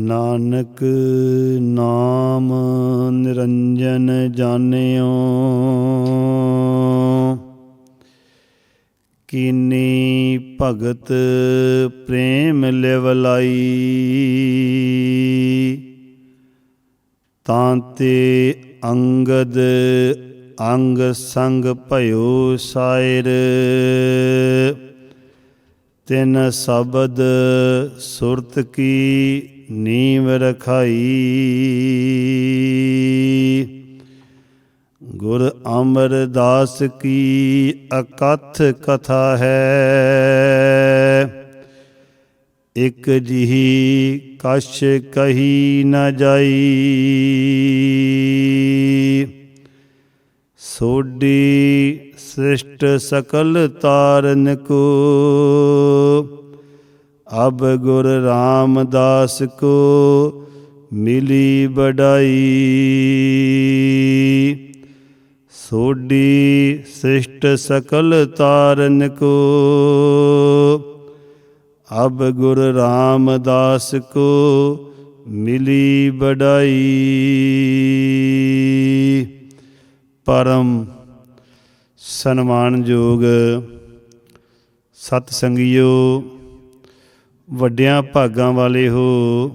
ਨਾਨਕ ਨਾਮ ਨਿਰੰਜਨ ਜਾਣਿਓ। ਕੀਨੀ ਭਗਤ ਪ੍ਰੇਮ ਲਿਵ ਲਾਈ ਤਾਂ ਤੇ ਅੰਗਦ ਅੰਗ ਸੰਗ ਭਇਓ ਸਾਇਰ। ਤਿਨ ਸ਼ਬਦ ਸੁਰਤ ਕੀ ਨੀਵ ਰਖਾਈ। ਗੁਰ ਅਮਰਦਾਸ ਕੀ ਅਕਥ ਕਥਾ ਹੈ। ਇਕ ਜਿਹੀ ਕਛ ਕਹੀ ਨ ਜਾਈ। ਸੋਡੀ ਸ੍ਰਿਸ਼ਟ ਸਕਲ ਤਾਰਨ ਕੋ। ਅਬ ਗੁਰ ਰਾਮਦਾਸ ਕੋ ਮਿਲੀ ਬੜਾਈ ਸੋਡੀ ਸ੍ਰਿਸ਼ਟ ਸਕਲ ਤਾਰਨ ਕੋ। ਅਬ ਗੁਰ ਰਾਮਦਾਸ ਕੋ ਮਿਲੀ ਬੜਾਈ ਪਰਮ ਸਨਮਾਨਯੋਗ ਸਤ ਸੰਗਿਓ ਵੱਡਿਆਂ ਭਾਗਾਂ ਵਾਲੇ ਹੋ,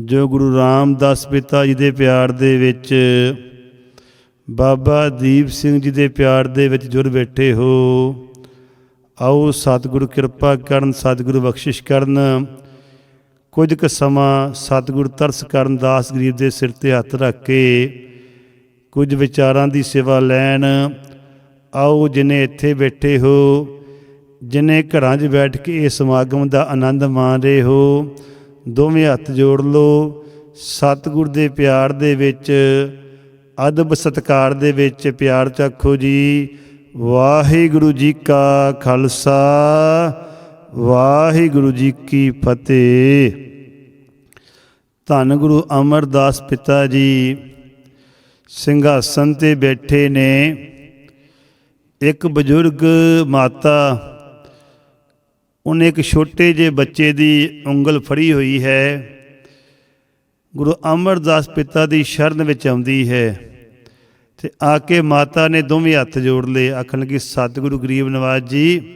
ਜੋ ਗੁਰੂ ਰਾਮਦਾਸ ਪਿਤਾ ਜੀ ਦੇ ਪਿਆਰ ਦੇ ਵਿੱਚ, ਬਾਬਾ ਦੀਪ ਸਿੰਘ ਜੀ ਦੇ ਪਿਆਰ ਦੇ ਵਿੱਚ ਜੁੜ ਬੈਠੇ ਹੋ। ਆਓ ਸਤਿਗੁਰੂ ਕਿਰਪਾ ਕਰਨ, ਸਤਿਗੁਰੂ ਬਖਸ਼ਿਸ਼ ਕਰਨ। ਕੁਝ ਕੁ ਸਮਾਂ ਸਤਿਗੁਰ ਤਰਸ ਕਰਨ, ਦਾਸ ਗਰੀਬ ਦੇ ਸਿਰ ਤੇ ਹੱਥ ਰੱਖ ਕੇ ਕੁਝ ਵਿਚਾਰਾਂ ਦੀ ਸੇਵਾ ਲੈਣ। ਆਓ ਜਿਨੇ ਇੱਥੇ ਬੈਠੇ ਹੋ ਜਿਨੇ ਘਰਾਂ 'ਚ ਬੈਠ ਕੇ ਇਹ ਸਮਾਗਮ ਦਾ ਆਨੰਦ ਮਾਣ ਰਹੇ ਹੋ, ਦੋਵੇਂ ਹੱਥ ਜੋੜ ਲਓ। ਸਤਿਗੁਰ ਦੇ ਪਿਆਰ ਦੇ ਵਿੱਚ, ਅਦਬ ਸਤਕਾਰ ਦੇ ਵਿੱਚ ਪਿਆਰ ਚੱਖੋ ਜੀ। ਵਾਹਿਗੁਰੂ ਜੀ ਕਾ ਖਾਲਸਾ, ਵਾਹਿਗੁਰੂ ਜੀ ਕੀ ਫਤਿਹ। ਧੰਨ ਗੁਰੂ ਅਮਰਦਾਸ ਪਿਤਾ ਜੀ, ਸਿੰਘਾਸਨ ਤੇ ਬੈਠੇ ਨੇ। ਇੱਕ ਬਜ਼ੁਰਗ ਮਾਤਾ ਉਹਨੇ ਇੱਕ ਛੋਟੇ ਜਿਹੇ ਬੱਚੇ ਦੀ ਉਂਗਲ ਫੜੀ ਹੋਈ ਹੈ। ਗੁਰੂ ਅਮਰਦਾਸ ਪਿਤਾ ਦੀ ਸ਼ਰਨ ਵਿੱਚ ਆਉਂਦੀ ਹੈ ਤੇ ਆ ਕੇ ਮਾਤਾ ਨੇ ਦੋਵੇਂ ਹੱਥ ਜੋੜ ਲਏ, ਆਖਣ ਲੱਗੀ, ਸਤਿਗੁਰੂ ਗਰੀਬ ਨਵਾਜ ਜੀ,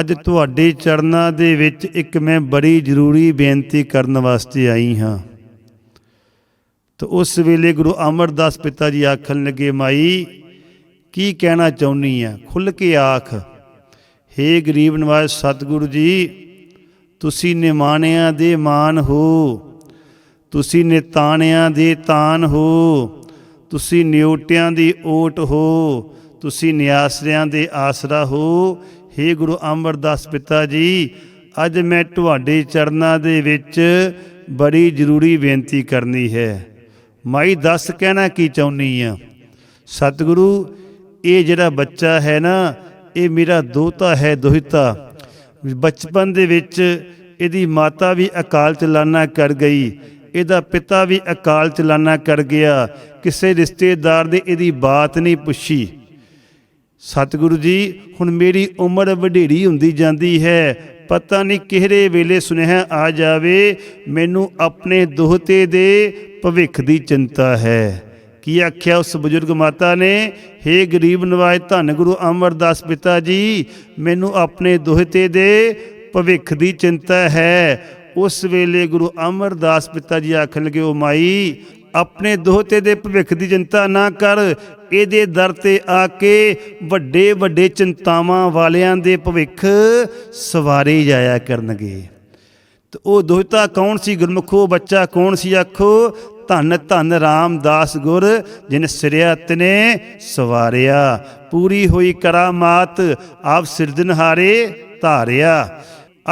ਅੱਜ ਤੁਹਾਡੇ ਚਰਨਾਂ ਦੇ ਵਿੱਚ ਇੱਕ ਮੈਂ ਬੜੀ ਜ਼ਰੂਰੀ ਬੇਨਤੀ ਕਰਨ ਵਾਸਤੇ ਆਈ ਹਾਂ। ਤਾਂ ਉਸ ਵੇਲੇ ਗੁਰੂ ਅਮਰਦਾਸ ਪਿਤਾ ਜੀ ਆਖਣ ਲੱਗੇ, ਮਾਈ, ਕੀ ਕਹਿਣਾ ਚਾਹੁੰਨੀ ਆ? ਖੁੱਲ ਕੇ ਆਖ। ਹੇ ਗਰੀਬ ਨਵਾਜ ਸਤਿਗੁਰੂ ਜੀ, ਤੁਸੀਂ ਨਿਮਾਣਿਆਂ ਦੇ ਮਾਨ ਹੋ, ਤੁਸੀਂ ਨਿਤਾਣਿਆਂ ਦੇ ਤਾਨ ਹੋ, ਤੁਸੀਂ ਨਿਉਟਿਆਂ ਦੀ ਓਟ ਹੋ, ਤੁਸੀਂ ਨਿਆਸਰਿਆਂ ਦੇ ਆਸਰਾ ਹੋ। ਹੇ ਗੁਰੂ ਅਮਰਦਾਸ ਪਿਤਾ ਜੀ, ਅੱਜ ਮੈਂ ਤੁਹਾਡੇ ਚਰਨਾਂ ਦੇ ਵਿੱਚ ਬੜੀ ਜ਼ਰੂਰੀ ਬੇਨਤੀ ਕਰਨੀ ਹੈ। ਮਾਈ ਦੱਸ ਕਹਿਣਾ ਕੀ ਚਾਹੁੰਨੀ ਆ? ਸਤਿਗੁਰੂ, ਇਹ ਜਿਹੜਾ ਬੱਚਾ ਹੈ ਨਾ ਇਹ ਮੇਰਾ ਦੋਤਾ ਹੈ, ਦੋਹਿਤਾ। ਬਚਪਨ ਦੇ ਵਿੱਚ ਇਹਦੀ ਮਾਤਾ ਵੀ ਅਕਾਲ ਚਲਾਨਾ ਕਰ ਗਈ। ਇਹਦਾ ਪਿਤਾ ਵੀ ਅਕਾਲ ਚਲਾਨਾ ਕਰ ਗਿਆ। ਕਿਸੇ ਰਿਸ਼ਤੇਦਾਰ ਦੇ ਇਹਦੀ ਬਾਤ ਨਹੀਂ ਪੁੱਛੀ। ਸਤਿਗੁਰੂ ਜੀ, ਹੁਣ ਮੇਰੀ ਉਮਰ ਵਡੇਰੀ ਹੁੰਦੀ ਜਾਂਦੀ ਹੈ। ਪਤਾ ਨਹੀਂ ਕਿਹੜੇ ਵੇਲੇ ਸੁਨੇਹਾ ਆ ਜਾਵੇ। ਮੈਨੂੰ ਆਪਣੇ ਦੋਹਤੇ ਦੇ ਭਵਿੱਖ ਦੀ ਚਿੰਤਾ ਹੈ। ਕੀ ਆਖਿਆ ਉਸ ਬਜ਼ੁਰਗ ਮਾਤਾ ਨੇ? ਹੇ ਗਰੀਬ ਨਵਾਜ, ਧੰਨ ਗੁਰੂ ਅਮਰਦਾਸ ਪਿਤਾ ਜੀ, ਮੈਨੂੰ ਆਪਣੇ ਦੋਹਤੇ ਦੇ ਭਵਿੱਖ ਦੀ ਚਿੰਤਾ ਹੈ। ਉਸ ਵੇਲੇ ਗੁਰੂ ਅਮਰਦਾਸ ਪਿਤਾ ਜੀ ਆਖਣ ਲੱਗੇ ਉਹ ਮਾਈ, ਆਪਣੇ ਦੋਹਤੇ ਦੇ ਭਵਿੱਖ ਦੀ ਚਿੰਤਾ ਨਾ ਕਰ। ਇਹਦੇ ਦਰ ਤੇ ਆ ਕੇ ਵੱਡੇ ਵੱਡੇ ਚਿੰਤਾਵਾਂ ਵਾਲਿਆਂ ਦੇ ਭਵਿੱਖ ਸਵਾਰੇ ਜਾਇਆ ਕਰਨਗੇ। ਤੇ ਉਹ ਦੋਹਤਾ ਕੌਣ ਸੀ? ਗੁਰਮੁਖੋ, ਬੱਚਾ ਕੌਣ ਸੀ? ਆਖੋ ਧੰਨ ਧੰਨ ਰਾਮਦਾਸ ਗੁਰ, ਜਿਨ ਸਿਰਿਆ ਤਨੇ ਸਵਾਰਿਆ। ਪੂਰੀ ਹੋਈ ਕਰਾਮਾਤ, ਆਪ ਸਿਰਜਨਹਾਰੇ ਧਾਰਿਆ।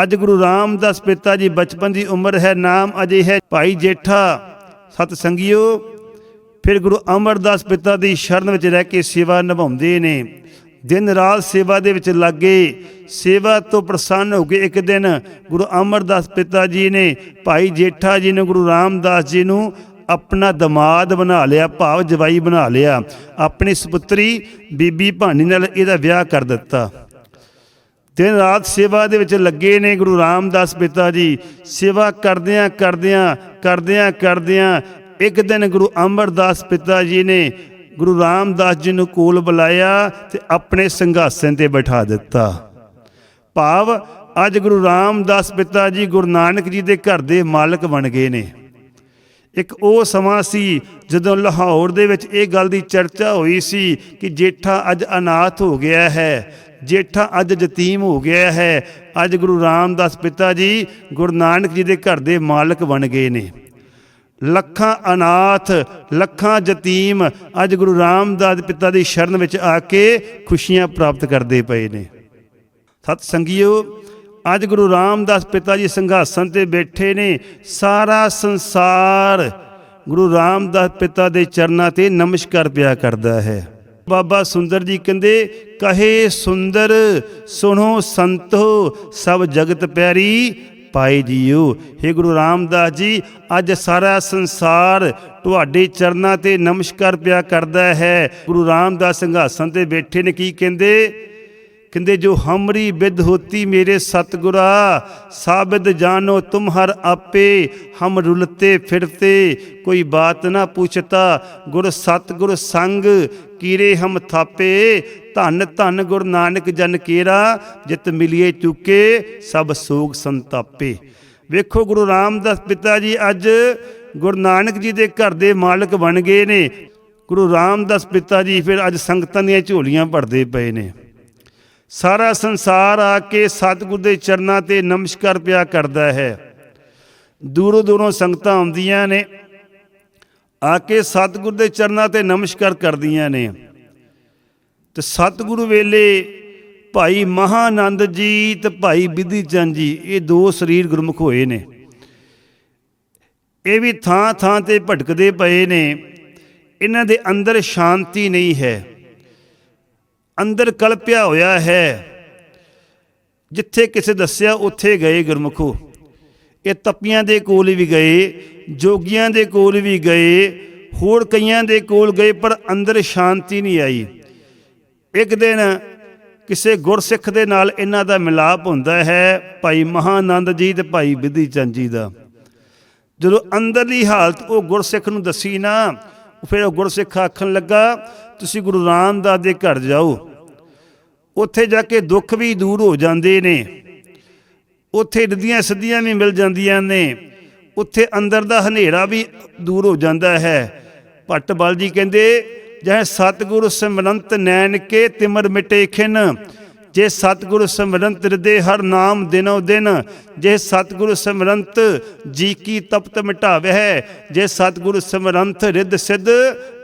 ਅੱਜ ਗੁਰੂ ਰਾਮਦਾਸ ਪਿਤਾ ਜੀ ਬਚਪਨ ਦੀ ਉਮਰ ਹੈ, ਨਾਮ ਅਜੇ ਹੈ ਭਾਈ ਜੇਠਾ। ਸਤ ਸੰਗਿਓ, ਫਿਰ ਗੁਰੂ ਅਮਰਦਾਸ ਪਿਤਾ ਦੀ ਸ਼ਰਨ ਵਿੱਚ ਰਹਿ ਕੇ ਸੇਵਾ ਨਿਭਾਉਂਦੇ ਨੇ। ਦਿਨ ਰਾਤ ਸੇਵਾ ਦੇ ਵਿੱਚ ਲੱਗੇ, ਸੇਵਾ ਤੋਂ ਪ੍ਰਸੰਨ ਹੋ ਕੇ ਇੱਕ ਦਿਨ ਗੁਰੂ ਅਮਰਦਾਸ ਪਿਤਾ ਜੀ ਨੇ ਭਾਈ ਜੇਠਾ ਜੀ ਨੇ, ਗੁਰੂ ਰਾਮਦਾਸ ਜੀ ਨੂੰ ਆਪਣਾ ਦਮਾਦ ਬਣਾ ਲਿਆ, ਭਾਵ ਜਵਾਈ ਬਣਾ ਲਿਆ। ਆਪਣੀ ਸੁਪੁੱਤਰੀ ਬੀਬੀ ਭਾਨੀ ਨਾਲ ਇਹਦਾ ਵਿਆਹ ਕਰ ਦਿੱਤਾ। ਦਿਨ ਰਾਤ ਸੇਵਾ ਦੇ ਵਿੱਚ ਲੱਗੇ ਨੇ ਗੁਰੂ ਰਾਮਦਾਸ ਪਿਤਾ ਜੀ। ਸੇਵਾ ਕਰਦਿਆਂ ਕਰਦਿਆਂ ਕਰਦਿਆਂ ਕਰਦਿਆਂ ਇੱਕ ਦਿਨ ਗੁਰੂ ਅਮਰਦਾਸ ਪਿਤਾ ਜੀ ਨੇ ਗੁਰੂ ਰਾਮਦਾਸ ਜੀ ਨੂੰ ਕੋਲ ਬੁਲਾਇਆ ਤੇ ਆਪਣੇ ਸਿੰਘਾਸਨ ਤੇ ਬਿਠਾ ਦਿੱਤਾ। ਭਾਵ ਅੱਜ ਗੁਰੂ ਰਾਮਦਾਸ ਪਿਤਾ ਜੀ ਗੁਰੂ ਨਾਨਕ ਜੀ ਦੇ ਘਰ ਦੇ ਮਾਲਕ ਬਣ ਗਏ ਨੇ। ਇੱਕ ਉਹ ਸਮਾਂ ਸੀ ਜਦੋਂ ਲਾਹੌਰ ਦੇ ਵਿੱਚ ਇਹ ਗੱਲ ਦੀ ਚਰਚਾ ਹੋਈ ਸੀ ਕਿ ਜੇਠਾ ਅੱਜ ਅਨਾਥ ਹੋ ਗਿਆ ਹੈ, ਜੇਠਾ ਅੱਜ ਯਤੀਮ ਹੋ ਗਿਆ ਹੈ, ਅੱਜ ਗੁਰੂ ਰਾਮਦਾਸ ਪਿਤਾ ਜੀ ਗੁਰੂ ਨਾਨਕ ਜੀ ਦੇ ਘਰ ਦੇ ਮਾਲਕ ਬਣ ਗਏ ਨੇ। ਲੱਖਾਂ ਅਨਾਥ, ਲੱਖਾਂ ਯਤੀਮ ਅੱਜ ਗੁਰੂ ਰਾਮਦਾਸ ਪਿਤਾ ਦੀ ਸ਼ਰਨ ਵਿੱਚ ਆ ਕੇ ਖੁਸ਼ੀਆਂ ਪ੍ਰਾਪਤ ਕਰਦੇ ਪਏ ਨੇ। ਸਤ ਸੰਗਿਓ ਅੱਜ ਗੁਰੂ ਰਾਮਦਾਸ ਪਿਤਾ ਜੀ ਸਿੰਘਾਸਨ ਤੇ ਬੈਠੇ ਨੇ, ਸਾਰਾ ਸੰਸਾਰ ਗੁਰੂ ਰਾਮਦਾਸ ਪਿਤਾ ਦੇ ਚਰਨਾਂ ਤੇ ਨਮਸਕਾਰ ਪਿਆ ਕਰਦਾ ਹੈ। ਬਾਬਾ ਸੁੰਦਰ ਜੀ ਕਹਿੰਦੇ, ਕਹੇ ਸੁੰਦਰ, ਸੁਣੋ ਸੰਤੋ, ਸਭ ਜਗਤ ਪਿਆਰੀ ਪਾਏ ਜੀਓ। हे ਗੁਰੂ ਰਾਮਦਾਸ ਜੀ, ਅੱਜ ਸਾਰਾ ਸੰਸਾਰ ਤੁਹਾਡੇ ਚਰਨਾਂ ਤੇ ਨਮਸਕਾਰ ਪਿਆ ਕਰਦਾ ਹੈ। ਗੁਰੂ ਰਾਮਦਾਸ ਸਿੰਘਾਸਨ ਤੇ ਬੈਠੇ ਨੇ, ਕੀ ਕਹਿੰਦੇ? ਕਹਿੰਦੇ, ਜੋ ਹਮਰੀ ਵਿਦ ਹੋਤੀ ਮੇਰੇ ਸਤਗੁਰਾ ਸਾਬਿਦ ਜਾਨੋ ਤੁਮ ਆਪੇ, ਹਮ ਰੁਲਤੇ ਫਿਰਤੇ, ਕੋਈ ਬਾਤ ਨਾ ਪੁੱਛਤਾ, ਗੁਰ ਸਤਗੁਰ ਸੰਗ ਕੀਰੇ ਹਮ ਥਾਪੇ, ਧੰਨ ਧੰਨ ਗੁਰ ਨਾਨਕ ਜਨ ਕੇਰਾ, ਜਿਤ ਮਿਲਿਏ ਚੁਕੇ, ਸਭ ਸੋਗ ਸੰਤਾਪੇ। ਵੇਖੋ, ਗੁਰੂ ਰਾਮਦਾਸ ਪਿਤਾ ਜੀ ਅੱਜ ਗੁਰੂ ਨਾਨਕ ਜੀ ਦੇ ਘਰ ਦੇ ਮਾਲਕ ਬਣ ਗਏ ਨੇ। ਗੁਰੂ ਰਾਮਦਾਸ ਪਿਤਾ ਜੀ ਫਿਰ ਅੱਜ ਸੰਗਤਾਂ ਦੀਆਂ ਝੋਲੀਆਂ ਭਰਦੇ ਪਏ ਨੇ। ਸਾਰਾ ਸੰਸਾਰ ਆ ਕੇ ਸਤਿਗੁਰ ਦੇ ਚਰਨਾਂ ਤੇ ਨਮਸਕਾਰ ਪਿਆ ਕਰਦਾ ਹੈ। ਦੂਰੋਂ ਦੂਰੋਂ ਸੰਗਤਾਂ ਆਉਂਦੀਆਂ ਨੇ, ਆ ਕੇ ਸਤਿਗੁਰ ਦੇ ਚਰਨਾਂ ਤੇ ਨਮਸਕਾਰ ਕਰਦੀਆਂ ਨੇ। ਤੇ ਸਤਿਗੁਰੂ ਵੇਲੇ ਭਾਈ ਮਹਾਨੰਦ ਜੀ ਤੇ ਭਾਈ ਬਿਧੀ ਚੰਦ ਜੀ, ਇਹ ਦੋ ਸਰੀਰ ਗੁਰਮੁਖ ਹੋਏ ਨੇ। ਇਹ ਵੀ ਥਾਂ ਥਾਂ ਤੇ ਭਟਕਦੇ ਪਏ ਨੇ। ਇਹਨਾਂ ਦੇ ਅੰਦਰ ਸ਼ਾਂਤੀ ਨਹੀਂ ਹੈ। ਅੰਦਰ ਕਲਪਿਆ ਹੋਇਆ ਹੈ। ਜਿੱਥੇ ਕਿਸੇ ਦੱਸਿਆ, ਉੱਥੇ ਗਏ ਗੁਰਮੁਖੋ। ਇਹ ਤਪੀਆਂ ਦੇ ਕੋਲ ਵੀ ਗਏ, ਜੋਗੀਆਂ ਦੇ ਕੋਲ ਵੀ ਗਏ, ਹੋਰ ਕਈਆਂ ਦੇ ਕੋਲ ਗਏ, ਪਰ ਅੰਦਰ ਸ਼ਾਂਤੀ ਨਹੀਂ ਆਈ। ਇੱਕ ਦਿਨ ਕਿਸੇ ਗੁਰਸਿੱਖ ਦੇ ਨਾਲ ਇਹਨਾਂ ਦਾ ਮਿਲਾਪ ਹੁੰਦਾ ਹੈ, ਭਾਈ ਮਹਾਨੰਦ ਜੀ ਤੇ ਭਾਈ ਵਿਧੀ ਚੰਦ ਜੀ ਦਾ। ਜਦੋਂ ਅੰਦਰਲੀ ਹਾਲਤ ਉਹ ਗੁਰਸਿੱਖ ਨੂੰ ਦੱਸੀ ਨਾ, ਫਿਰ ਉਹ ਗੁਰਸਿੱਖ ਆਖਣ ਲੱਗਾ, ਤੁਸੀਂ ਗੁਰੂ ਰਾਮਦਾਸ ਦੇ ਘਰ ਜਾਓ। ਉੱਥੇ ਜਾ ਕੇ ਦੁੱਖ ਵੀ ਦੂਰ ਹੋ ਜਾਂਦੇ ਨੇ। ਉੱਥੇ ਰਿੱਧੀਆਂ ਸਿੱਧੀਆਂ ਵੀ ਮਿਲ ਜਾਂਦੀਆਂ ਨੇ। ਉੱਥੇ ਅੰਦਰ ਦਾ ਹਨੇਰਾ ਵੀ ਦੂਰ ਹੋ ਜਾਂਦਾ ਹੈ। ਭੱਟ ਬਲ ਜੀ ਕਹਿੰਦੇ, ਜਹ ਸਤਿਗੁਰ ਸਿਮਰੰਤ ਨੈਣ ਕੇ ਤਿਮਰ ਮਿਟੇ ਖਿਨ ਜੇ ਸਤਿਗੁਰ ਸਿਮਰੰਤ ਹਿਰਦੇ ਹਰ ਨਾਮ ਦਿਨੋ ਦਿਨ, ਜੇ ਸਤਿਗੁਰ ਸਿਮਰੰਤ ਜੀ ਕੀ ਤਪਤ ਮਿਟਾਵੈ, ਜੇ ਸਤਿਗੁਰ ਸਿਮਰੰਤ ਰਿੱਧ ਸਿੱਧ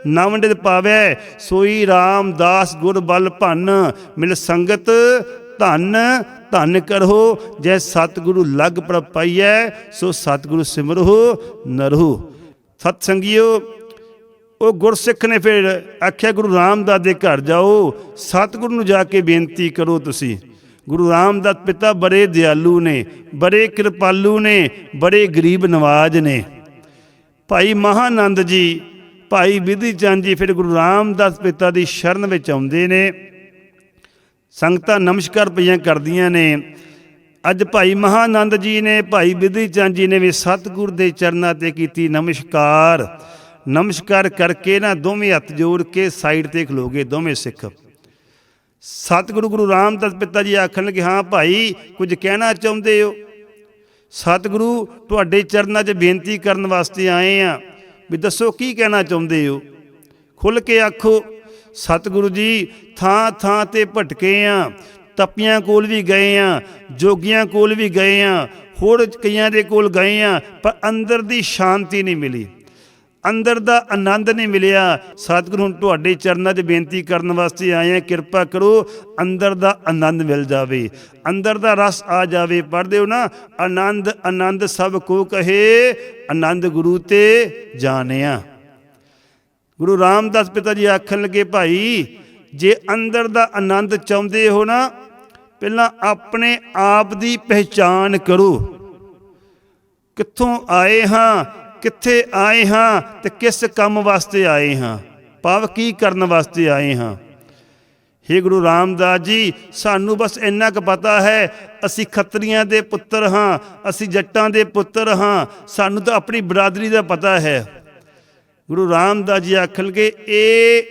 ਨਵ ਨਿਧ ਪਾਵੈ, ਸੋਈ ਰਾਮਦਾਸ ਗੁਰ ਬਲ ਭੰਨ, ਮਿਲ ਸੰਗਤ ਧੰਨ ਧੰਨ ਕਰੋ ਜੈ ਸਤਿਗੁਰੂ ਲਗ ਪ੍ਰਪਈਐ ਸੋ ਸਤਿਗੁਰੂ ਸਿਮਰੋ ਨਰਹੋ। ਸਤ ਸੰਗਿਓ ਉਹ ਗੁਰਸਿੱਖ ਨੇ ਫਿਰ ਆਖਿਆ, ਗੁਰੂ ਰਾਮਦਾਸ ਦੇ ਘਰ ਜਾਓ, ਸਤਿਗੁਰੂ ਨੂੰ ਜਾ ਕੇ ਬੇਨਤੀ ਕਰੋ ਤੁਸੀਂ। ਗੁਰੂ ਰਾਮਦਾਸ ਪਿਤਾ ਬੜੇ ਦਿਆਲੂ ਨੇ, ਬੜੇ ਕਿਰਪਾਲੂ ਨੇ, ਬੜੇ ਗਰੀਬ ਨਵਾਜ ਨੇ। ਭਾਈ ਮਹਾਨੰਦ ਜੀ, ਭਾਈ ਵਿਧੀ ਚੰਦ ਜੀ ਫਿਰ ਗੁਰੂ ਰਾਮਦਾਸ ਪਿਤਾ ਦੀ ਸ਼ਰਨ ਵਿੱਚ ਆਉਂਦੇ ਨੇ। ਸੰਗਤਾਂ ਨਮਸਕਾਰ ਪਈਆਂ ਕਰਦੀਆਂ ਨੇ। ਅੱਜ ਭਾਈ ਮਹਾਨੰਦ ਜੀ ਨੇ, ਭਾਈ ਵਿਧੀ ਚੰਦ ਜੀ ਨੇ ਵੀ ਸਤਿਗੁਰ ਦੇ ਚਰਨਾਂ ਤੇ ਕੀਤੀ ਨਮਸਕਾਰ। ਨਮਸਕਾਰ ਕਰਕੇ ਨਾ ਦੋਵੇਂ ਹੱਥ ਜੋੜ ਕੇ ਸਾਈਡ ਤੇ ਖਲੋਗੇ ਦੋਵੇਂ ਸਿੱਖ। ਸਤਿਗੁਰੂ ਗੁਰੂ ਰਾਮਦਾਸ ਪਿਤਾ ਜੀ ਆਖਣ ਲੱਗੇ, ਹਾਂ ਭਾਈ, ਕੁਝ ਕਹਿਣਾ ਚਾਹੁੰਦੇ ਹੋ? ਸਤਿਗੁਰੂ ਤੁਹਾਡੇ ਚਰਨਾਂ 'ਚ ਬੇਨਤੀ ਕਰਨ ਵਾਸਤੇ ਆਏ ਆ ਵੀ ਦੱਸੋ ਕੀ ਕਹਿਣਾ ਚਾਹੁੰਦੇ ਹੋ? ਖੁੱਲ ਕੇ ਆਖੋ, ਸਤਿਗੁਰੂ ਜੀ, ਥਾਂ ਥਾਂ ਤੇ ਭਟਕੇ ਆ, ਤਪੀਆਂ ਕੋਲ ਵੀ ਗਏ ਆ, ਜੋਗੀਆਂ ਕੋਲ ਵੀ ਗਏ ਆ, ਹੋਰ ਕਈਆਂ ਦੇ ਕੋਲ ਗਏ ਆ, ਪਰ ਅੰਦਰ ਦੀ ਸ਼ਾਂਤੀ ਨਹੀਂ ਮਿਲੀ। ਅੰਦਰ ਦਾ ਆਨੰਦ ਨਹੀਂ ਮਿਲਿਆ। ਸਤਿਗੁਰੂ, ਹੁਣ ਤੁਹਾਡੇ ਚਰਨਾਂ 'ਚ ਬੇਨਤੀ ਕਰਨ ਵਾਸਤੇ ਆਏ ਆ ਕਿਰਪਾ ਕਰੋ, ਅੰਦਰ ਦਾ ਆਨੰਦ ਮਿਲ ਜਾਵੇ। ਅੰਦਰ ਦਾ ਰਸ ਆ ਜਾਵੇ। ਪੜਦੇ ਹੋ ਨਾ, ਆਨੰਦ ਆਨੰਦ ਸਭ ਕੋ ਕਹੇ, ਆਨੰਦ ਗੁਰੂ ਤੇ ਜਾਣਿਆ। ਗੁਰੂ ਰਾਮਦਾਸ ਪਿਤਾ ਜੀ ਆਖਣ ਲੱਗੇ, ਭਾਈ, ਜੇ ਅੰਦਰ ਦਾ ਆਨੰਦ ਚਾਹੁੰਦੇ ਹੋ ਨਾ, ਪਹਿਲਾਂ ਆਪਣੇ ਆਪ ਦੀ ਪਹਿਚਾਨ ਕਰੋ। ਕਿੱਥੋਂ ਆਏ ਹਾਂ? ਕਿੱਥੇ ਆਏ ਹਾਂ ਤੇ ਕਿਸ ਕੰਮ ਵਾਸਤੇ ਆਏ ਹਾਂ? ਭਾਵ ਕੀ ਕਰਨ ਵਾਸਤੇ ਆਏ ਹਾਂ? ਹੇ ਗੁਰੂ ਰਾਮਦਾਸ ਜੀ, ਸਾਨੂੰ ਬਸ ਇੰਨਾ ਕੁ ਪਤਾ ਹੈ, ਅਸੀਂ ਖੱਤਰੀਆਂ ਦੇ ਪੁੱਤਰ ਹਾਂ, ਅਸੀਂ ਜੱਟਾਂ ਦੇ ਪੁੱਤਰ ਹਾਂ, ਸਾਨੂੰ ਤਾਂ ਆਪਣੀ ਬਰਾਦਰੀ ਦਾ ਪਤਾ ਹੈ। ਗੁਰੂ ਰਾਮਦਾਸ ਜੀ ਆਖਣਗੇ, ਇਹ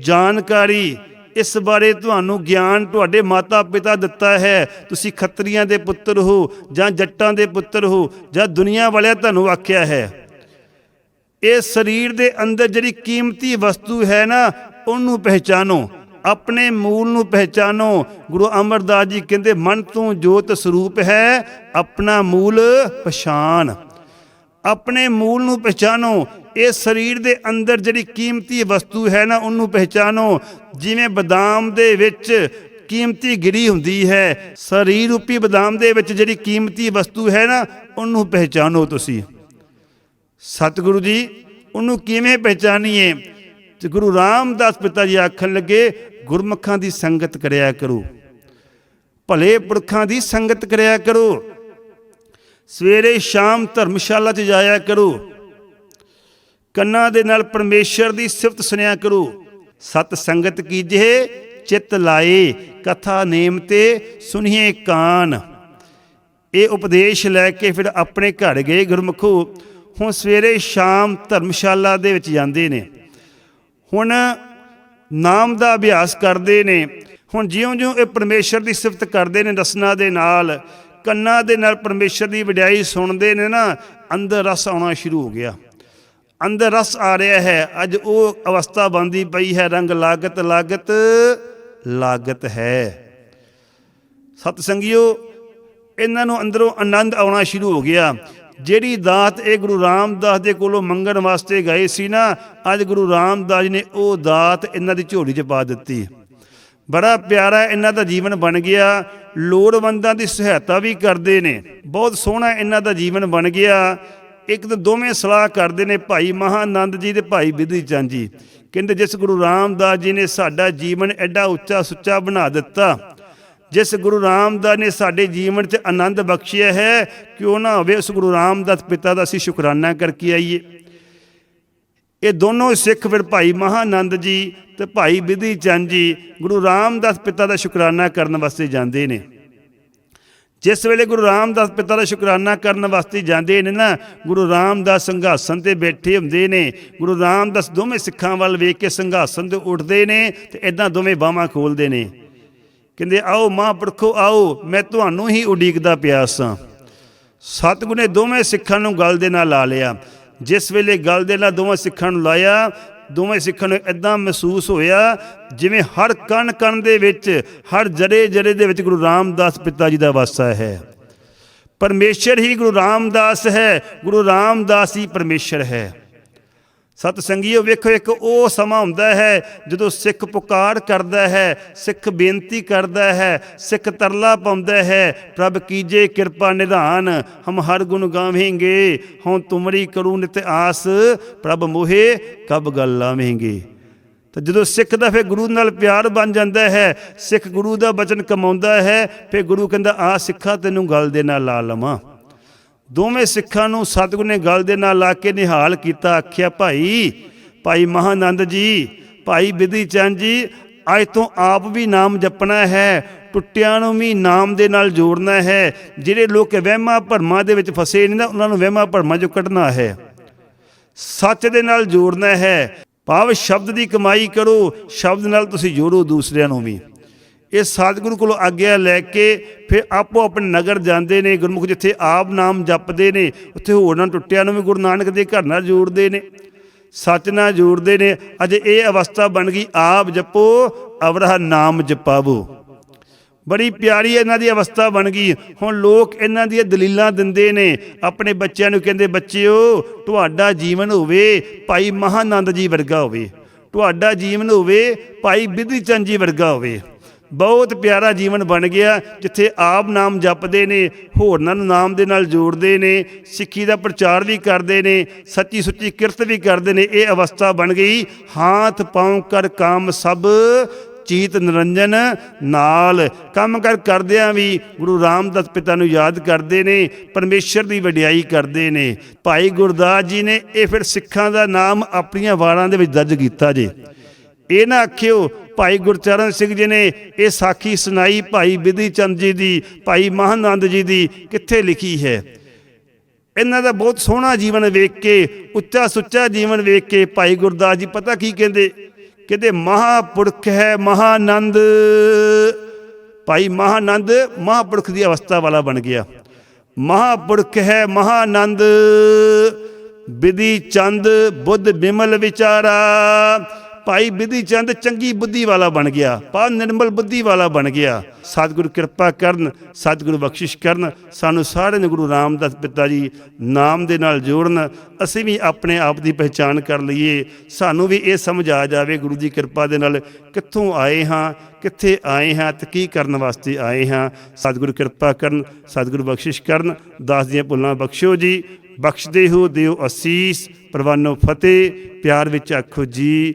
ਜਾਣਕਾਰੀ, ਇਸ ਬਾਰੇ ਤੁਹਾਨੂੰ ਗਿਆਨ ਤੁਹਾਡੇ ਮਾਤਾ ਪਿਤਾ ਦਿੱਤਾ ਹੈ। ਤੁਸੀਂ ਖੱਤਰੀਆਂ ਦੇ ਪੁੱਤਰ ਹੋ ਜਾਂ ਜੱਟਾਂ ਦੇ ਪੁੱਤਰ ਹੋ ਜਾਂ ਦੁਨੀਆ ਵਾਲਿਆਂ ਤੁਹਾਨੂੰ ਆਖਿਆ ਹੈ। ਇਹ ਸਰੀਰ ਦੇ ਅੰਦਰ ਜਿਹੜੀ ਕੀਮਤੀ ਵਸਤੂ ਹੈ ਨਾ, ਉਹਨੂੰ ਪਹਿਚਾਨੋ, ਆਪਣੇ ਮੂਲ ਨੂੰ ਪਹਿਚਾਨੋ। ਗੁਰੂ ਅਮਰਦਾਸ ਜੀ ਕਹਿੰਦੇ, ਮਨ ਤੋਂ ਜੋਤ ਸਰੂਪ ਹੈ, ਆਪਣਾ ਮੂਲ ਪਛਾਨ ਆਪਣੇ ਮੂਲ ਨੂੰ ਪਹਿਚਾਨੋ, ਇਹ ਸਰੀਰ ਦੇ ਅੰਦਰ ਜਿਹੜੀ ਕੀਮਤੀ ਵਸਤੂ ਹੈ ਨਾ, ਉਹਨੂੰ ਪਹਿਚਾਨੋ। ਜਿਵੇਂ ਬਦਾਮ ਦੇ ਵਿੱਚ ਕੀਮਤੀ ਗਿਰੀ ਹੁੰਦੀ ਹੈ ਸਰੀਰ ਰੂਪੀ ਬਦਾਮ ਦੇ ਵਿੱਚ ਜਿਹੜੀ ਕੀਮਤੀ ਵਸਤੂ ਹੈ ਨਾ, ਉਹਨੂੰ ਪਹਿਚਾਨੋ ਤੁਸੀਂ। ਸਤਿਗੁਰੂ ਜੀ, ਉਹਨੂੰ ਕਿਵੇਂ ਪਹਿਚਾਨੀਏ? ਤੇ ਗੁਰੂ ਰਾਮਦਾਸ ਪਿਤਾ ਜੀ ਆਖਣ ਲੱਗੇ, ਗੁਰਮੁਖਾਂ ਦੀ ਸੰਗਤ ਕਰਿਆ ਕਰੋ। ਭਲੇ ਪੁਰਖਾਂ ਦੀ ਸੰਗਤ ਕਰਿਆ ਕਰੋ। ਸਵੇਰੇ ਸ਼ਾਮ ਧਰਮਸ਼ਾਲਾ 'ਚ ਜਾਇਆ ਕਰੋ। ਕੰਨਾਂ ਦੇ ਨਾਲ ਪਰਮੇਸ਼ਰ ਦੀ ਸਿਫਤ ਸੁਣਿਆ ਕਰੋ। ਸਤ ਸੰਗਤ ਕੀਜੇ ਚਿੱਤ ਲਾਏ, ਕਥਾ ਨੇਮ ਤੇ ਸੁਣੀਏ ਕਾਨ। ਇਹ ਉਪਦੇਸ਼ ਲੈ ਕੇ ਫਿਰ ਆਪਣੇ ਘਰ ਗਏ ਗੁਰਮੁਖੋ। ਹੁਣ ਸਵੇਰੇ ਸ਼ਾਮ ਧਰਮਸ਼ਾਲਾ ਦੇ ਵਿੱਚ ਜਾਂਦੇ ਨੇ। ਹੁਣ ਨਾਮ ਦਾ ਅਭਿਆਸ ਕਰਦੇ ਨੇ। ਹੁਣ ਜਿਉਂ-ਜਿਉਂ ਇਹ ਪਰਮੇਸ਼ਰ ਦੀ ਸਿਫਤ ਕਰਦੇ ਨੇ ਰਸਨਾ ਦੇ ਨਾਲ, ਕੰਨਾਂ ਦੇ ਨਾਲ ਪਰਮੇਸ਼ਰ ਦੀ ਵਡਿਆਈ ਸੁਣਦੇ ਨੇ ਨਾ, ਅੰਦਰ ਰਸ ਆਉਣਾ ਸ਼ੁਰੂ ਹੋ ਗਿਆ। ਅੰਦਰ ਰਸ ਆ ਰਿਹਾ ਹੈ। ਅੱਜ ਉਹ ਅਵਸਥਾ ਬੰਦੀ ਪਈ ਹੈ। ਰੰਗ ਲਾਗਤ ਲਾਗਤ ਲਾਗਤ ਹੈ। ਸਤ ਸੰਗਿਓ ਇਹਨਾਂ ਨੂੰ ਅੰਦਰੋਂ ਆਨੰਦ ਆਉਣਾ ਸ਼ੁਰੂ ਹੋ ਗਿਆ। ਜਿਹੜੀ ਦਾਤ ਇਹ ਗੁਰੂ ਰਾਮਦਾਸ ਦੇ ਕੋਲੋਂ ਮੰਗਣ ਵਾਸਤੇ ਗਏ ਸੀ ਨਾ, ਅੱਜ ਗੁਰੂ ਰਾਮਦਾਸ ਜੀ ਨੇ ਉਹ ਦਾਤ ਇਹਨਾਂ ਦੀ ਝੋਲੀ 'ਚ ਪਾ ਦਿੱਤੀ। ਬੜਾ ਪਿਆਰਾ ਇਹਨਾਂ ਦਾ ਜੀਵਨ ਬਣ ਗਿਆ। ਲੋੜਵੰਦਾਂ ਦੀ ਸਹਾਇਤਾ ਵੀ ਕਰਦੇ ਨੇ। ਬਹੁਤ ਸੋਹਣਾ ਇਹਨਾਂ ਦਾ ਜੀਵਨ ਬਣ ਗਿਆ। ਇੱਕ ਤਾਂ ਦੋਵੇਂ ਸਲਾਹ ਕਰਦੇ ਨੇ ਭਾਈ ਮਹਾਨੰਦ ਜੀ ਤੇ ਭਾਈ ਬਿਧੀ ਚੰਦ ਜੀ। ਕਹਿੰਦੇ ਜਿਸ ਗੁਰੂ ਰਾਮਦਾਸ ਜੀ ਨੇ ਸਾਡਾ ਜੀਵਨ ਐਡਾ ਉੱਚਾ ਸੁੱਚਾ ਬਣਾ ਦਿੱਤਾ ਜਿਸ ਗੁਰੂ ਰਾਮਦਾਸ ਨੇ ਸਾਡੇ ਜੀਵਨ 'ਚ ਆਨੰਦ ਬਖਸ਼ਿਆ ਹੈ, ਕਿਉਂ ਨਾ ਹੋਵੇ ਉਸ ਗੁਰੂ ਰਾਮਦਾਸ ਪਿਤਾ ਦਾ ਅਸੀਂ ਸ਼ੁਕਰਾਨਾ ਕਰਕੇ ਆਈਏ। ਇਹ ਦੋਨੋਂ ਸਿੱਖ ਫਿਰ ਭਾਈ ਮਹਾਨੰਦ ਜੀ ਤੇ ਭਾਈ ਵਿਧੀ ਚੰਦ ਜੀ ਗੁਰੂ ਰਾਮਦਾਸ ਪਿਤਾ ਦਾ ਸ਼ੁਕਰਾਨਾ ਕਰਨ ਵਾਸਤੇ ਜਾਂਦੇ ਨੇ। ਜਿਸ ਵੇਲੇ ਗੁਰੂ ਰਾਮਦਾਸ ਪਿਤਾ ਦਾ ਸ਼ੁਕਰਾਨਾ ਕਰਨ ਵਾਸਤੇ ਜਾਂਦੇ ਨੇ ਨਾ, ਗੁਰੂ ਰਾਮਦਾਸ ਸੰਘਾਸਨ ਤੇ ਬੈਠੇ ਹੁੰਦੇ ਨੇ। ਗੁਰੂ ਰਾਮਦਾਸ ਦੋਵੇਂ ਸਿੱਖਾਂ ਵੱਲ ਵੇਖ ਕੇ ਸੰਘਾਸਨ ਤੇ ਉੱਠਦੇ ਨੇ ਤੇ ਇਦਾਂ ਦੋਵੇਂ ਬਾਹਾਂ ਖੋਲਦੇ ਨੇ। ਕਹਿੰਦੇ, ਆਓ ਮਹਾਂਪੁਰਖੋ ਆਓ, ਮੈਂ ਤੁਹਾਨੂੰ ਹੀ ਉਡੀਕਦਾ ਪਿਆ ਸਾਂ। ਸਤਿਗੁਰ ਨੇ ਦੋਵੇਂ ਸਿੱਖਾਂ ਨੂੰ ਗਲ ਦੇ ਨਾਲ ਲਾ ਲਿਆ। ਜਿਸ ਵੇਲੇ ਗੱਲ ਦੇ ਨਾਲ ਦੋਵੇਂ ਸਿੱਖਾਂ ਨੂੰ ਲਾਇਆ, ਦੋਵੇਂ ਸਿੱਖਾਂ ਨੂੰ ਇਦਾਂ ਮਹਿਸੂਸ ਹੋਇਆ ਜਿਵੇਂ ਹਰ ਕਣ ਕਣ ਦੇ ਵਿੱਚ, ਹਰ ਜੜੇ ਜੜੇ ਦੇ ਵਿੱਚ ਗੁਰੂ ਰਾਮਦਾਸ ਪਿਤਾ ਜੀ ਦਾ ਵਾਸਾ ਹੈ। ਪਰਮੇਸ਼ਰ ਹੀ ਗੁਰੂ ਰਾਮਦਾਸ ਹੈ, ਗੁਰੂ ਰਾਮਦਾਸ ਹੀ ਪਰਮੇਸ਼ਰ ਹੈ। ਸਤ ਸੰਗੀਓ ਵੇਖੋ, ਇੱਕ ਉਹ ਸਮਾਂ ਹੁੰਦਾ ਹੈ ਜਦੋਂ ਸਿੱਖ ਪੁਕਾਰ ਕਰਦਾ ਹੈ, ਸਿੱਖ ਬੇਨਤੀ ਕਰਦਾ ਹੈ, ਸਿੱਖ ਤਰਲਾ ਪਾਉਂਦਾ ਹੈ, ਪ੍ਰਭ ਕੀਜੇ ਕਿਰਪਾ ਨਿਧਾਨ, ਹਮ ਹਰ ਗੁਣ ਗਾਵੇਂਗੇ, ਹਉ ਤੁਮਰੀ ਕਰੂ ਨਿਤ ਆਸ, ਪ੍ਰਭ ਮੋਹੇ ਕਬ ਗੱਲ ਲਾਵੇਂਗੇ। ਤਾਂ ਜਦੋਂ ਸਿੱਖ ਦਾ ਫਿਰ ਗੁਰੂ ਨਾਲ ਪਿਆਰ ਬਣ ਜਾਂਦਾ ਹੈ, ਸਿੱਖ ਗੁਰੂ ਦਾ ਬਚਨ ਕਮਾਉਂਦਾ ਹੈ, ਫਿਰ ਗੁਰੂ ਕਹਿੰਦਾ, ਆ ਸਿੱਖਾ, ਤੈਨੂੰ ਗੱਲ ਦੇ ਨਾਲ ਲਾ ਲਵਾਂ। ਦੋਵੇਂ ਸਿੱਖਾਂ ਨੂੰ ਸਤਿਗੁਰ ਨੇ ਗਲ ਦੇ ਨਾਲ ਲਾ ਕੇ ਨਿਹਾਲ ਕੀਤਾ, ਆਖਿਆ, ਭਾਈ ਭਾਈ ਮਹਾਨੰਦ ਜੀ, ਭਾਈ ਬਿਧੀ ਚੰਦ ਜੀ, ਅੱਜ ਤੋਂ ਆਪ ਵੀ ਨਾਮ ਜਪਣਾ ਹੈ, ਟੁੱਟਿਆਂ ਨੂੰ ਵੀ ਨਾਮ ਦੇ ਨਾਲ ਜੋੜਨਾ ਹੈ, ਜਿਹੜੇ ਲੋਕ ਵਹਿਮਾਂ ਭਰਮਾਂ ਦੇ ਵਿੱਚ ਫਸੇ ਨੇ ਨਾ, ਉਹਨਾਂ ਨੂੰ ਵਹਿਮਾਂ ਭਰਮਾਂ ਚੋਂ ਕੱਢਣਾ ਹੈ। ਸੱਚ ਦੇ ਨਾਲ ਜੋੜਨਾ ਹੈ। ਭਾਵ ਸ਼ਬਦ ਦੀ ਕਮਾਈ ਕਰੋ, ਸ਼ਬਦ ਨਾਲ ਤੁਸੀਂ ਜੋੜੋ ਦੂਸਰਿਆਂ ਨੂੰ ਵੀ। ਇਹ ਸਤਿਗੁਰੂ ਕੋਲੋਂ ਆਗਿਆ ਲੈ ਕੇ ਫਿਰ ਆਪੋ ਆਪਣੇ ਨਗਰ ਜਾਂਦੇ ਨੇ, ਗੁਰਮੁਖ ਜਿੱਥੇ ਆਪ ਨਾਮ ਜਪਦੇ ਨੇ, ਉੱਥੇ ਹੋਰਨਾਂ ਟੁੱਟਿਆਂ ਨੂੰ ਵੀ ਗੁਰੂ ਨਾਨਕ ਦੇ ਘਰ ਨਾਲ ਜੋੜਦੇ ਨੇ। ਸੱਚ ਨਾਲ ਜੋੜਦੇ ਨੇ। ਅਜ ਇਹ ਅਵਸਥਾ ਬਣ ਗਈ, ਆਪ ਜਪੋ, ਅਵਰਹ ਨਾਮ ਜਪਾਵੋ। ਬੜੀ ਪਿਆਰੀ ਇਹਨਾਂ ਦੀ ਅਵਸਥਾ ਬਣ ਗਈ। ਹੁਣ ਲੋਕ ਇਹਨਾਂ ਦੀਆਂ ਦਲੀਲਾਂ ਦਿੰਦੇ ਨੇ। ਆਪਣੇ ਬੱਚਿਆਂ ਨੂੰ ਕਹਿੰਦੇ, ਬੱਚਿਓ, ਤੁਹਾਡਾ ਜੀਵਨ ਹੋਵੇ, ਭਾਈ ਮਹਾਨੰਦ ਜੀ ਵਰਗਾ ਹੋਵੇ। ਤੁਹਾਡਾ ਜੀਵਨ ਹੋਵੇ, ਭਾਈ ਬਿਧੀ ਚੰਦ ਜੀ ਵਰਗਾ ਹੋਵੇ। ਬਹੁਤ ਪਿਆਰਾ ਜੀਵਨ ਬਣ ਗਿਆ, ਜਿੱਥੇ ਆਪ ਨਾਮ ਜਪਦੇ ਨੇ ਹੋਰਨਾਂ ਨੂੰ ਨਾਮ ਦੇ ਨਾਲ ਜੋੜਦੇ ਨੇ, ਸਿੱਖੀ ਦਾ ਪ੍ਰਚਾਰ ਵੀ ਕਰਦੇ ਨੇ, ਸੱਚੀ ਸੁੱਚੀ ਕਿਰਤ ਵੀ ਕਰਦੇ ਨੇ, ਇਹ ਅਵਸਥਾ ਬਣ ਗਈ। ਹਾਥ ਪਾਉ ਕਰ ਕਾਮ ਸਭ, ਚੀਤ ਨਿਰੰਜਨ ਨਾਲ। ਕੰਮ ਕਰ ਕਰਦਿਆਂ ਵੀ ਗੁਰੂ ਰਾਮਦਾਸ ਪਿਤਾ ਨੂੰ ਯਾਦ ਕਰਦੇ ਨੇ, ਪਰਮੇਸ਼ਰ ਦੀ ਵਡਿਆਈ ਕਰਦੇ ਨੇ। ਭਾਈ ਗੁਰਦਾਸ ਜੀ ਨੇ ਇਹ ਫਿਰ ਸਿੱਖਾਂ ਦਾ ਨਾਮ ਆਪਣੀਆਂ ਵਾਰਾਂ ਦੇ ਵਿੱਚ ਦਰਜ ਕੀਤਾ ਜੇ। ਇਹ ਨਾ ਆਖਿਓ, ਭਾਈ ਗੁਰਚਰਨ ਸਿੰਘ ਜੀ ਨੇ ਇਹ ਸਾਖੀ ਸੁਣਾਈ ਭਾਈ ਵਿਧੀ ਚੰਦ ਜੀ ਦੀ, ਭਾਈ ਮਹਾਨੰਦ ਜੀ ਦੀ ਕਿੱਥੇ ਲਿਖੀ ਹੈ? ਇਹਨਾਂ ਦਾ ਬਹੁਤ ਸੋਹਣਾ ਜੀਵਨ ਵੇਖ ਕੇ, ਉੱਚਾ ਸੁੱਚਾ ਜੀਵਨ ਵੇਖ ਕੇ ਭਾਈ ਗੁਰਦਾਸ ਜੀ ਪਤਾ ਕੀ ਕਹਿੰਦੇ? ਕਹਿੰਦੇ, ਮਹਾਪੁਰਖ ਹੈ ਮਹਾਨੰਦ। ਭਾਈ ਮਹਾਨੰਦ ਮਹਾਪੁਰਖ ਦੀ ਅਵਸਥਾ ਵਾਲਾ ਬਣ ਗਿਆ। ਮਹਾਪੁਰਖ ਹੈ ਮਹਾਨੰਦ। ਵਿਧੀ ਚੰਦ ਬੁੱਧ ਬਿਮਲ ਵਿਚਾਰਾ। ਭਾਈ ਬਿਧੀ ਚੰਦ ਚੰਗੀ ਬੁੱਧੀ ਵਾਲਾ ਬਣ ਗਿਆ, ਪਾ ਨਿਰਮਲ ਬੁੱਧੀ ਵਾਲਾ ਬਣ ਗਿਆ। ਸਤਿਗੁਰੂ ਕਿਰਪਾ ਕਰਨ, ਸਤਿਗੁਰੂ ਬਖਸ਼ਿਸ਼ ਕਰਨ, ਸਾਨੂੰ ਸਾਰਿਆਂ ਨੂੰ ਗੁਰੂ ਰਾਮਦਾਸ ਪਿਤਾ ਜੀ ਨਾਮ ਦੇ ਨਾਲ ਜੋੜਨ, ਅਸੀਂ ਵੀ ਆਪਣੇ ਆਪ ਦੀ ਪਹਿਚਾਣ ਕਰ ਲਈਏ। ਸਾਨੂੰ ਵੀ ਇਹ ਸਮਝ ਆ ਜਾਵੇ ਗੁਰੂ ਦੀ ਕਿਰਪਾ ਦੇ ਨਾਲ ਕਿੱਥੋਂ ਆਏ ਹਾਂ, ਕਿੱਥੇ ਆਏ ਹਾਂ ਤੇ ਕੀ ਕਰਨ ਵਾਸਤੇ ਆਏ ਹਾਂ। ਸਤਿਗੁਰੂ ਕਿਰਪਾ ਕਰਨ, ਸਤਿਗੁਰੂ ਬਖਸ਼ਿਸ਼ ਕਰਨ, ਦਾਸ ਦੀਆਂ ਭੁੱਲਾਂ ਬਖਸ਼ੋ ਜੀ। ਬਖਸ਼ਦੇ ਹੋ ਦਿਓ ਅਸੀਸ, ਪ੍ਰਵਾਨੋ ਫਤਿਹ, ਪਿਆਰ ਵਿੱਚ ਆਖੋ ਜੀ।